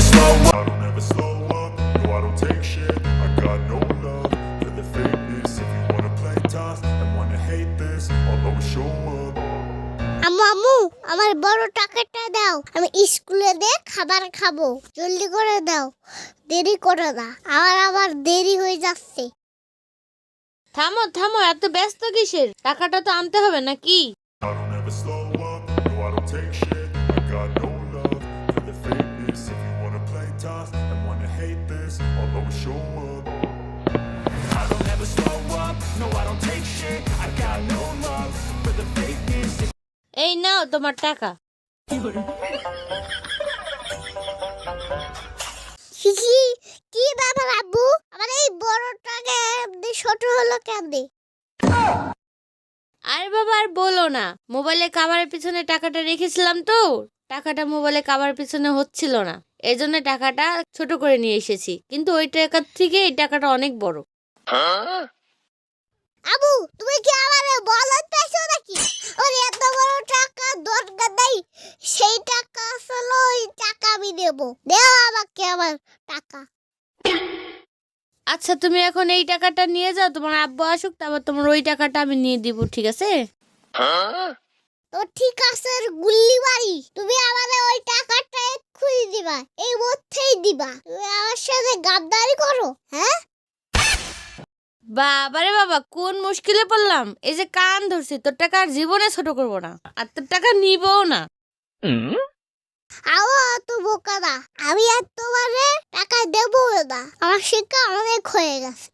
never slow up. I don't ever slow up, no I don't take shit I got no love for the fakeness If you wanna play tough and wanna hate this I'll always show up আম্মু আম্মু আমার বড় টাকাটা দাও আমি স্কুলে দিয়ে খাবার খাব জলদি করে দাও দেরি করে না আমার আবার দেরি হয়ে যাচ্ছে থামো থামো এত ব্যস্ত কিসের টাকাটা তো আনতে হবে নাকি I don't ever slow up, no I don't take shit I got no I'll always show up. I don't ever slow up. No, I don't take shit. I got no love for the fakeness. এই নাও তোমার টাকা। কি ব্যাপার আব্বু? আমার এই বড় টাকা ছোট হলো কেমনি? আরে বাবা আর বলো না। মোবাইলে কাভারের পিছনে টাকাটা রেখেছিলাম তো। টাকাটা মোবাইলে কাভারের পিছনে হচ্ছিল না। এই জন্য টাকাটা ছোট করে নিয়ে এসেছি। কিন্তু ওই টাকার থেকে এই টাকাটা অনেক বড়। আবু তুমি কি আমার বলত পেছো নাকি? ওর এত বড় টাকা দরকার নেই। সেই টাকা আসলে ওই টাকা আমি দেবো। দেও আমাকে আমার টাকা। আচ্ছা তুমি এখন এই টাকাটা নিয়ে যাও। তোমার আব্বু আসুক তারপর তোমার ওই টাকাটা আমি নিয়ে দিব ঠিক আছে? তো ঠিক আছে গুল্লি বাড়ি তুমি আমারে ওই টাকাটা এক্ষুনি দিবা এই মধ্যেই দিবা। তুমি আমার সাথে গাদ্দারি করো হ্যাঁ? বাবারে বাবা কোন মুশকিলে পড়লাম? এই যে কান ধরছি তোর টাকা আর জীবনে ছোট করব না আর তোর টাকা নিবও না। আও তো বোকা না। আমি আর তোমারে টাকা দেবো না। আমার শিক্ষা অনেক হয়ে গেছে।